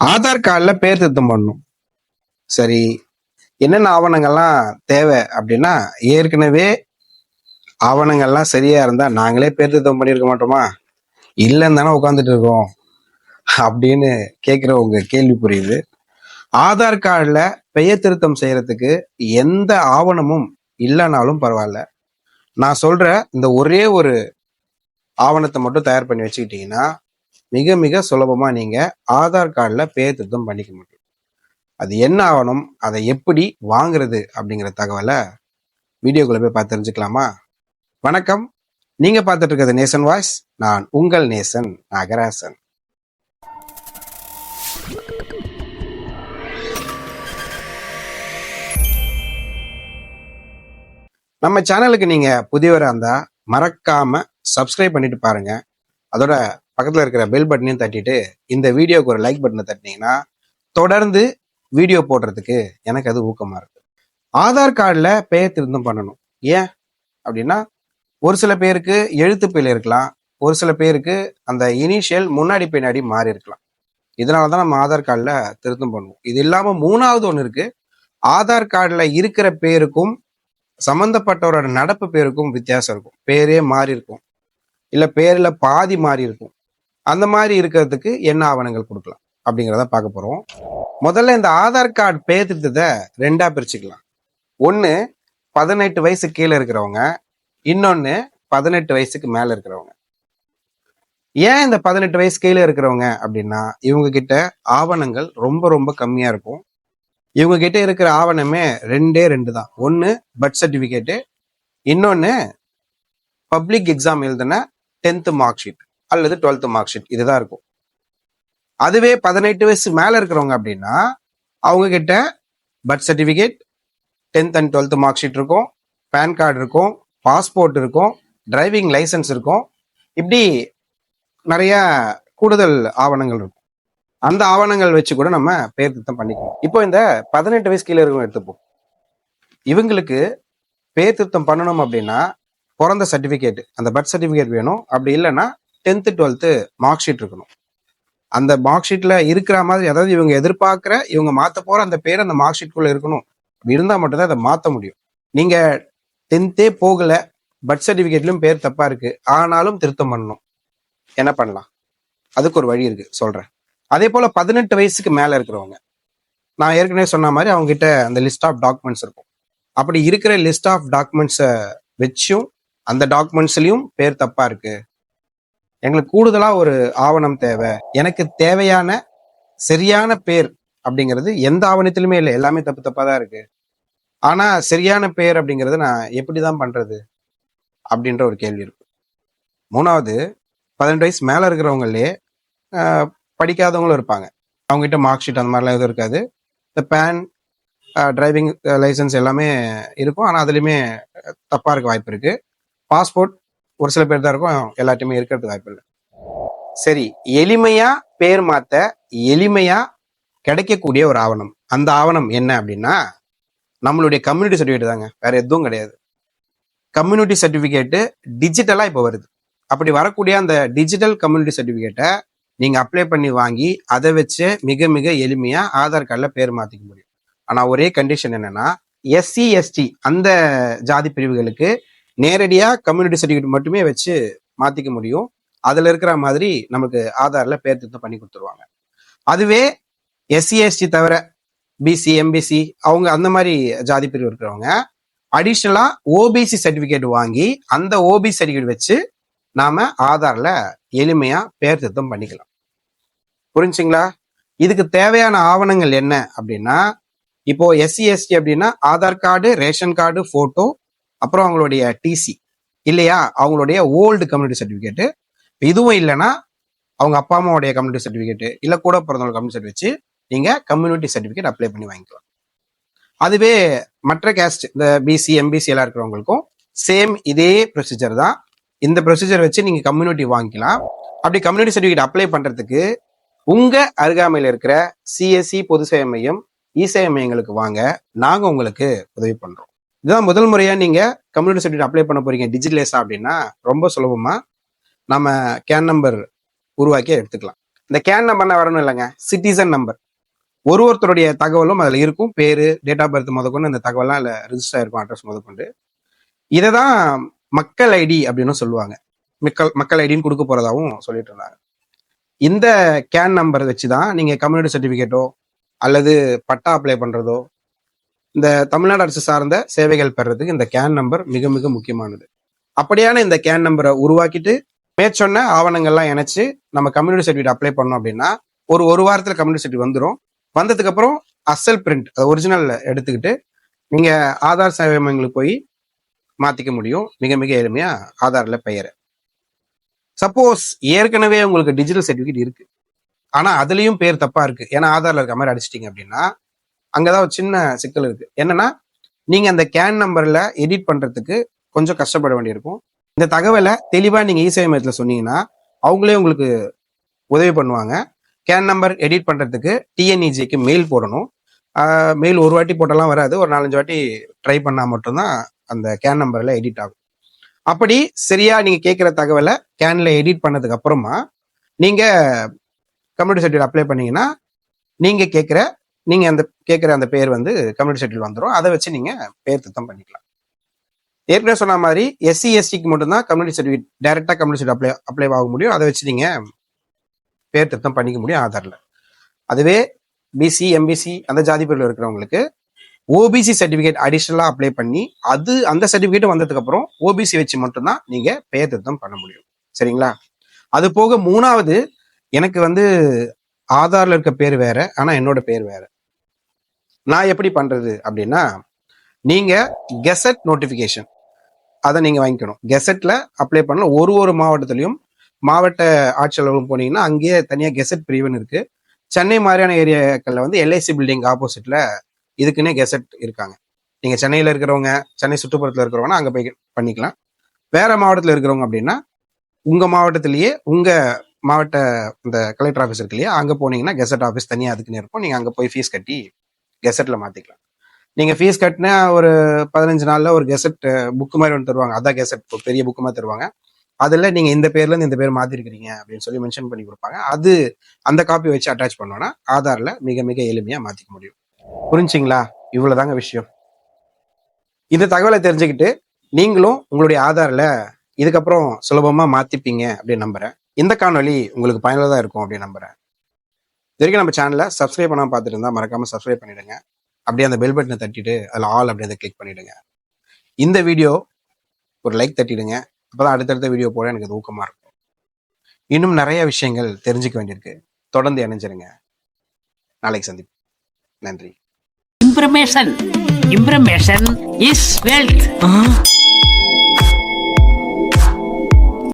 ஆதார் கார்டில் பேர் திருத்தம் பண்ணணும். சரி என்னென்ன ஆவணங்கள்லாம் தேவை அப்படின்னா ஏற்கனவே ஆவணங்கள்லாம் சரியா இருந்தால் நாங்களே பேர் திருத்தம் பண்ணியிருக்க மாட்டோமா? இல்லைன்னு தானே உட்காந்துட்டு இருக்கோம். அப்படின்னு கேட்குற உங்க கேள்வி புரியுது. ஆதார் கார்டில் பெயர் திருத்தம் செய்யறதுக்கு எந்த ஆவணமும் இல்லைனாலும் பரவாயில்ல. நான் சொல்ற இந்த ஒரே ஒரு ஆவணத்தை மட்டும் தயார் பண்ணி வச்சுக்கிட்டீங்கன்னா மிக மிக சுலபமாக நீங்கள் ஆதார் கார்டில் பேர் திருத்தம் பண்ணிக்க முடியும். அது என்ன ஆகணும்? அதை எப்படி வாங்குறது அப்படிங்கிற தகவலை வீடியோக்குள்ளே போய் பார்த்து தெரிஞ்சுக்கலாமா? வணக்கம். நீங்கள் பார்த்துட்டு இருக்கிறது நேசன் வாய்ஸ். நான் உங்கள் நேசன் நாகராசன். நம்ம சேனலுக்கு நீங்கள் புதியவராக இருந்தால் மறக்காமல் சப்ஸ்கிரைப் பண்ணிட்டு பாருங்க. அதோட பக்கத்தில் இருக்கிற பெல் பட்டனையும் தட்டிட்டு இந்த வீடியோக்கு ஒரு லைக் பட்டனை தட்டினீங்கன்னா தொடர்ந்து வீடியோ போடுறதுக்கு எனக்கு அது ஊக்கமாக இருக்கு. ஆதார் கார்டில் பெயர் திருத்தம் பண்ணணும். ஏன்? அப்படின்னா ஒரு சில பேருக்கு எழுத்து பிழை இருக்கலாம். ஒரு சில பேருக்கு அந்த இனிஷியல் முன்னாடி பின்னாடி மாறி இருக்கலாம். இதனால தான் நம்ம ஆதார் கார்டில் திருத்தம் பண்ணுவோம். இது இல்லாமல் மூணாவது ஒன்று இருக்குது ஆதார் கார்டில் இருக்கிற பேருக்கும் சம்மந்தப்பட்டவரோட நடப்பு பேருக்கும் வித்தியாசம் இருக்கும். பேரே மாறி இருக்கும். இல்லை பேரில் பாதி மாறி இருக்கும். அந்த மாதிரி இருக்கிறதுக்கு என்ன ஆவணங்கள் கொடுக்கலாம் அப்படிங்கிறத பார்க்க போகிறோம் முதல்ல இந்த ஆதார் கார்டு பேர் திட்டத்தை ரெண்டாக பிரிச்சுக்கலாம். ஒன்று பதினெட்டு வயசு கீழே இருக்கிறவங்க இன்னொன்று பதினெட்டு வயசுக்கு மேலே இருக்கிறவங்க. ஏன் இந்த பதினெட்டு வயசு கீழே இருக்கிறவங்க அப்படின்னா இவங்க கிட்ட ஆவணங்கள் ரொம்ப ரொம்ப கம்மியாக இருக்கும். இவங்க கிட்ட இருக்கிற ஆவணமே ரெண்டே ரெண்டு தான். ஒன்று பர்த் சர்டிஃபிகேட்டு இன்னொன்று பப்ளிக் எக்ஸாம் எழுதின டென்த்து மார்க் ஷீட் அல்லது டுவெல்த்து மார்க் ஷீட். இதுதான் இருக்கும். அதுவே பதினெட்டு வயசு மேலே இருக்கிறவங்க அப்படின்னா அவங்க கிட்ட birth certificate tenth and twelfth mark sheet இருக்கும். பேன் கார்டு இருக்கும். பாஸ்போர்ட் இருக்கும். டிரைவிங் லைசன்ஸ் இருக்கும். இப்படி நிறைய கூடுதல் ஆவணங்கள் இருக்கும். அந்த ஆவணங்கள் வச்சு கூட நம்ம பேர் திருத்தம் பண்ணிக்கலாம். இப்போ இந்த பதினெட்டு வயசு கீழே இருக்கவங்க எடுத்துப்போம். இவங்களுக்கு பேர் திருத்தம் பண்ணணும் அப்படின்னா பிறந்த சர்டிஃபிகேட் அந்த பர்த் சர்டிஃபிகேட் வேணும். அப்படி இல்லைன்னா டென்த்து டுவெல்த்து மார்க் ஷீட் இருக்கணும். அந்த மார்க் ஷீட்ல இருக்கிற மாதிரி அதாவது இவங்க எதிர்பார்க்குற இவங்க மாற்ற போகிற அந்த பேர் அந்த மார்க் ஷீட்குள்ள இருக்கணும். அப்படி மட்டும்தான் அதை மாற்ற முடியும். நீங்க டென்த்தே போகல பர்த் சர்டிஃபிகேட்லயும் பேர் தப்பா இருக்கு. ஆனாலும் திருத்தம் பண்ணணும். என்ன பண்ணலாம்? அதுக்கு ஒரு வழி இருக்கு. சொல்றேன். அதே போல பதினெட்டு வயசுக்கு மேல இருக்கிறவங்க. நான் ஏற்கனவே சொன்ன மாதிரி அவங்க கிட்ட அந்த லிஸ்ட் ஆஃப் டாக்குமெண்ட்ஸ் இருக்கும். அப்படி இருக்கிற லிஸ்ட் ஆஃப் டாக்குமெண்ட்ஸை வச்சும் அந்த டாக்குமெண்ட்ஸ்லயும் பேர் தப்பா இருக்கு. எங்களுக்கு கூடுதலா ஒரு ஆவணம் தேவை. எனக்கு தேவையான சரியான பேர் அப்படிங்கிறது எந்த ஆவணத்திலுமே இல்லை. எல்லாமே தப்பு தப்பா தான் இருக்கு. ஆனா சரியான பேர் அப்படிங்கிறது நான் எப்படி தான் பண்றது அப்படின்ற ஒரு கேள்வி இருக்கு. மூணாவது பதினெட்டு வயசு மேல இருக்கிறவங்களே படிக்காதவங்களும் இருப்பாங்க. அவங்ககிட்ட மார்க் ஷீட் அந்த மாதிரிலாம் எதுவும் இருக்காது. இந்த பேன் டிரைவிங் லைசன்ஸ் எல்லாமே இருக்கும். ஆனால் அதுலேயுமே தப்பாக இருக்க வாய்ப்பு இருக்குது பாஸ்போர்ட் ஒரு சில பேர் தான் இருக்கும். எல்லாத்தையுமே இருக்கிறதுக்கு வாய்ப்பு இல்லை. சரி எளிமையா பேர் மாத்த எளிமையா கிடைக்கக்கூடிய ஒரு ஆவணம். அந்த ஆவணம் என்ன அப்படின்னா நம்மளுடைய கம்யூனிட்டி சர்டிஃபிகேட் தாங்க. வேற எதுவும் கிடையாது. கம்யூனிட்டி சர்டிஃபிகேட்டு டிஜிட்டலாக இப்போ வருது. அப்படி வரக்கூடிய அந்த டிஜிட்டல் கம்யூனிட்டி சர்டிஃபிகேட்டை நீங்கள் அப்ளை பண்ணி வாங்கி அதை வச்சு மிக மிக எளிமையாக ஆதார் கார்டில் பேர் மாற்றிக்க முடியும். ஆனால் ஒரே கண்டிஷன் என்னென்னா எஸ்சி எஸ்டி அந்த ஜாதி பிரிவுகளுக்கு நேரடியாக கம்யூனிட்டி சர்டிஃபிகேட் மட்டுமே வச்சு மாற்றிக்க முடியும். அதில் இருக்கிற மாதிரி நமக்கு ஆதாரில் பேர் திருத்தம் பண்ணி கொடுத்துருவாங்க. அதுவே எஸ்சிஎஸ்டி தவிர பிசி எம்பிசி அவங்க அந்த மாதிரி ஜாதி பிரிவு இருக்கிறவங்க அடிஷ்னலாக ஓபிசி சர்டிஃபிகேட் வாங்கி அந்த ஓபிசி சர்டிஃபிகேட் வச்சு நாம ஆதாரில் எளிமையாக பேர் திருத்தம் பண்ணிக்கலாம். புரிஞ்சுங்களா? இதுக்கு தேவையான ஆவணங்கள் என்ன அப்படின்னா இப்போ எஸ்சி எஸ்டி அப்படின்னா Aadhaar card ration card photo அப்புறம் அவங்களுடைய டிசி இல்லையா? அவங்களுடைய ஓல்டு கம்யூனிட்டி சர்டிஃபிகேட்டு இதுவும் இல்லைன்னா அவங்க அப்பா அம்மாவுடைய கம்யூனிட்டி சர்டிஃபிகேட்டு இல்லை கூட பிறந்தவங்க கம்யூனிட்டி சர்டிஃபிகேட் வச்சு நீங்கள் கம்யூனிட்டி சர்டிஃபிகேட் அப்ளை பண்ணி வாங்கிக்கலாம். அதுவே மற்ற கேஸ்ட் இந்த பிசி எம்பிசி எல்லாம் இருக்கிறவங்களுக்கும் சேம் இதே ப்ரொசீஜர் தான். இந்த ப்ரொசீஜர் வச்சு நீங்கள் கம்யூனிட்டி வாங்கிக்கலாம். அப்படி கம்யூனிட்டி சர்டிஃபிகேட் அப்ளை பண்ணுறதுக்கு உங்கள் அருகாமையில் இருக்கிற சிஎஸ்சி பொது சேவை மையம் இ சேவை மையங்களுக்கு வாங்க. நாங்கள் உங்களுக்கு உதவி பண்ணுறோம் இதுதான் முதல் முறையாக நீங்கள் கம்யூனிட்டி சர்டிஃபிகேட் அப்ளை பண்ண போறீங்க டிஜிட்டலைஸா அப்படின்னா ரொம்ப சுலபமாக நம்ம கேன் நம்பர் உருவாக்கி எடுத்துக்கலாம். இந்த கேன் நம்பர்னா வரணும் இல்லைங்க சிட்டிசன் நம்பர் ஒரு ஒருத்தருடைய தகவலும் அதில் இருக்கும் பேர் டேட் ஆஃப் பர்த் முதற்கொண்டு இந்த தகவலாம் அதில் ரிஜிஸ்டர் ஆயிருக்கும் அட்ரஸ் முதற்கொண்டு. இதை தான் மக்கள் ஐடி அப்படின்னு சொல்லுவாங்க. மக்கள் மக்கள் ஐடின்னு கொடுக்க போகிறதாகவும் சொல்லிட்டு இருந்தாங்க. இந்த கேன் நம்பர் வச்சு தான் நீங்கள் கம்யூனிட்டி சர்டிஃபிகேட்டோ அல்லது பட்டா அப்ளை பண்ணுறதோ இந்த தமிழ்நாடு அரசு சார்ந்த சேவைகள் பெறதுக்கு இந்த கேன் நம்பர் மிக மிக முக்கியமானது. அப்படியான இந்த கேன் நம்பரை உருவாக்கிட்டு மேற்சொன்ன ஆவணங்கள்லாம் இணைச்சு நம்ம கம்யூனிட்டி சர்டிஃபிகேட் அப்ளை பண்ணோம் அப்படின்னா ஒரு ஒரு வாரத்தில் கம்யூனிட்டி சர்டிஃபிகேட் வந்துடும் வந்ததுக்கு அப்புறம் அசல் பிரிண்ட் ஒரிஜினல் எடுத்துக்கிட்டு நீங்க ஆதார் சேவை மையங்களுக்கு போய் மாத்திக்க முடியும். மிக மிக எளிமையா ஆதார்ல பெயரை. சப்போஸ் ஏற்கனவே உங்களுக்கு டிஜிட்டல் சர்டிஃபிகேட் இருக்கு. ஆனா அதுலயும் பேர் தப்பா இருக்கு. ஏன்னா ஆதார்ல இருக்க மாதிரி அடிச்சிட்டீங்க அப்படின்னா அங்கதான் ஒரு சின்ன சிக்கல் இருக்கு. என்னன்னா நீங்க அந்த கேன் நம்பர்ல எடிட் பண்றதுக்கு கொஞ்சம் கஷ்டப்பட வேண்டியிருக்கும். இந்த தகவலை தெளிவா நீங்க இசேவை மையத்துல சொன்னீங்கன்னா அவங்களே உங்களுக்கு உதவி பண்ணுவாங்க. கேன் நம்பர் எடிட் பண்றதுக்கு டிஎன்இஜிக்கு மெயில் போடணும். மெயில் ஒரு வாட்டி போட்டெல்லாம் வராது. ஒரு நாலஞ்சு வாட்டி ட்ரை பண்ணா மட்டும்தான் அந்த கேன் நம்பர்ல எடிட் ஆகும். அப்படி சரியா நீங்க கேட்குற தகவலை கேன்ல எடிட் பண்ணதுக்கு அப்புறமா நீங்க கம்யூனிட்டி சர்டிஃபிகேட் அப்ளை பண்ணீங்கன்னா நீங்க கேட்குற நீங்க அந்த கேட்குற அந்த பேர் வந்து கம்யூனிட்டி செட்டில் வந்துடும் அதை வச்சு நீங்க பேர் திருத்தம் பண்ணிக்கலாம். ஏற்கனவே சொன்ன மாதிரி எஸ்சி எஸ்டிக்கு மட்டும்தான் கம்யூனிட்டி சர்டிஃபிகேட் டைரெக்டாக கம்யூனிட்டி சர்டிஃபிகேட் அப்ளை அப்ளை ஆக முடியும். அதை வச்சு நீங்கள் பேர் திருத்தம் பண்ணிக்க முடியும் ஆதாரில். அதுவே பிசி எம்பிசி அந்த ஜாதி பிரிவில் இருக்கிறவங்களுக்கு ஓபிசி சர்டிஃபிகேட் அடிஷ்னலாக அப்ளை பண்ணி அது அந்த சர்டிஃபிகேட்டும் வந்ததுக்கப்புறம் ஓபிசி வச்சு மட்டும்தான் நீங்கள் பெயர் திருத்தம் பண்ண முடியும். சரிங்களா? அது போக மூணாவது எனக்கு வந்து ஆதாரில் இருக்க பேர் வேற ஆனால் என்னோட பேர் வேற. நான் எப்படி பண்றது அப்படின்னா நீங்க கெசட் நோட்டிபிகேஷன் அதை நீங்க வாங்கிக்கணும். கெசட்ல அப்ளை பண்ணலாம் ஒரு ஒரு மாவட்டத்திலையும் மாவட்ட ஆட்சியாளர்களும் போனீங்கன்னா அங்கேயே தனியாக கெசட் பிரிவுன்னு இருக்கு. சென்னை மாதிரியான ஏரியாக்களில் வந்து எல்ஐசி பில்டிங் ஆப்போசிட்ல இதுக்குன்னே கெசட் இருக்காங்க. நீங்க சென்னையில் இருக்கிறவங்க சென்னை சுற்றுப்புறத்தில் இருக்கிறவங்க அங்கே போய் பண்ணிக்கலாம். வேற மாவட்டத்தில் இருக்கிறவங்க அப்படின்னா உங்க மாவட்டத்திலேயே உங்க மாவட்ட இந்த கலெக்டர் ஆஃபீஸ் இருக்கு இல்லையா அங்கே போனீங்கன்னா கெசட் ஆஃபீஸ் தனியாக அதுக்குன்னு இருக்கும். நீங்கள் அங்கே போய் ஃபீஸ் கட்டி கெசட்ல மாத்திக்கலாம். நீங்க ஃபீஸ் கட்டினா ஒரு பதினஞ்சு நாள்ல ஒரு கெசட் புக்கு மாதிரி ஒன்று தருவாங்க. அதான் கெசட் பெரிய புக்கு மாதிரி தருவாங்க. அதுல நீங்க இந்த பேர்ல இருந்து இந்த பேர் மாத்திருக்கிறீங்க அப்படின்னு சொல்லி மென்ஷன் பண்ணி கொடுப்பாங்க. அது அந்த காப்பி வச்சு அட்டாச் பண்ணோன்னா ஆதார்ல மிக மிக எளிமையா மாற்றிக்க முடியும். புரிஞ்சிங்களா? இவ்வளவுதாங்க விஷயம். இந்த தகவலை தெரிஞ்சுக்கிட்டு நீங்களும் உங்களுடைய ஆதார்ல இதுக்கப்புறம் சுலபமா மாத்திப்பீங்க அப்படின்னு நம்புறேன். இந்த காணொலி உங்களுக்கு பயனுள்ளதா இருக்கும் அப்படின்னு நம்புறேன். இது வரைக்கும் நம்ம சேனலை சப்ஸ்கிரைப் பண்ணாம பார்த்துட்டு இருந்தா மறக்காம சப்ஸ்கிரைப் பண்ணிடுங்க. அப்படியே அந்த பெல் பட்டனை தட்டிட்டு அதில் ஆல் அப்படியே அதை கிளிக் பண்ணிடுங்க. இந்த வீடியோ ஒரு லைக் தட்டிடுங்க. அப்பதான் அடுத்தடுத்த வீடியோ போட எனக்கு அது ஊக்கமா இருக்கும். இன்னும் நிறைய விஷயங்கள் தெரிஞ்சுக்க வேண்டியிருக்கு. தொடர்ந்து இணைஞ்சிருங்க. நாளைக்கு சந்திப்போம். நன்றி. Information. Information is wealth.